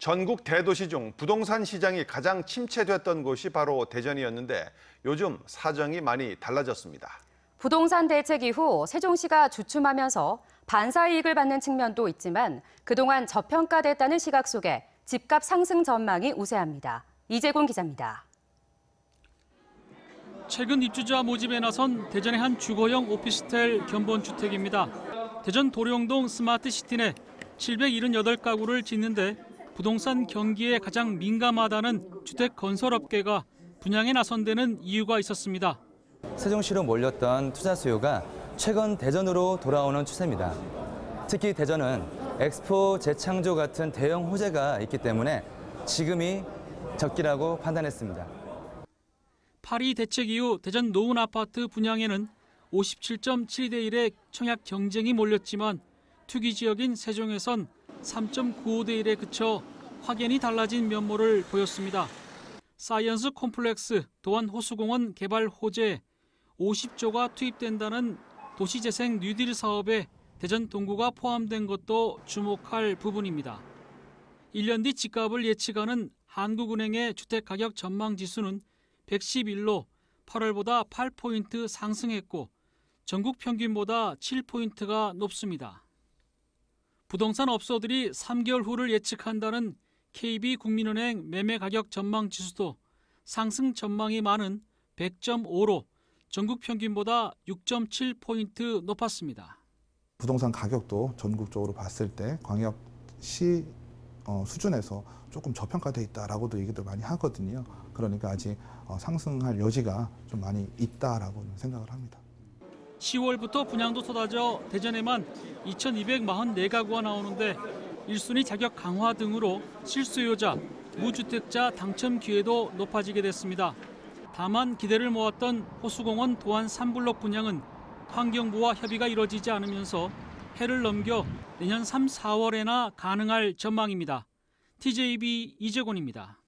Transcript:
전국 대도시 중 부동산 시장이 가장 침체됐던 곳이 바로 대전이었는데 요즘 사정이 많이 달라졌습니다. 부동산 대책 이후 세종시가 주춤하면서 반사 이익을 받는 측면도 있지만 그동안 저평가됐다는 시각 속에 집값 상승 전망이 우세합니다. 이재곤 기자입니다. 최근 입주자 모집에 나선 대전의 한 주거형 오피스텔 견본 주택입니다. 대전 도룡동 스마트시티 내 778가구를 짓는데 부동산 경기에 가장 민감하다는 주택 건설업계가 분양에 나선 데는 이유가 있었습니다. 세종시로 몰렸던 투자 수요가 최근 대전으로 돌아오는 추세입니다. 특히 대전은 엑스포 재창조 같은 대형 호재가 있기 때문에 지금이 적기라고 판단했습니다. 파리 대책 이후 대전 노은 아파트 분양에는 57.7대 1의 청약 경쟁이 몰렸지만 투기 지역인 세종에선 3.95대 1에 그쳐 확연히 달라진 면모를 보였습니다. 사이언스 콤플렉스 또한 호수공원 개발 호재에 50조가 투입된다는 도시재생 뉴딜 사업에 대전 동구가 포함된 것도 주목할 부분입니다. 1년 뒤 집값을 예측하는 한국은행의 주택가격 전망 지수는 111로 8월보다 8포인트 상승했고 전국 평균보다 7포인트가 높습니다. 부동산 업소들이 3개월 후를 예측한다는 KB국민은행 매매 가격 전망 지수도 상승 전망이 많은 100.5로 전국 평균보다 6.7포인트 높았습니다. 부동산 가격도 전국적으로 봤을 때 광역시 어, 수준에서 조금 저평가돼 있다라고도 얘기들 많이 하거든요. 그러니까 아직 어, 상승할 여지가 좀 많이 있다라고 생각을 합니다. 10월부터 분양도 쏟아져 대전에만 2,244가구가 나오는데 1순위 자격 강화 등으로 실수요자, 무주택자 당첨 기회도 높아지게 됐습니다. 다만 기대를 모았던 호수공원 도안 3블록 분양은 환경부와 협의가 이뤄지지 않으면서 해를 넘겨 내년 3, 4월에나 가능할 전망입니다. TJB 이재곤입니다.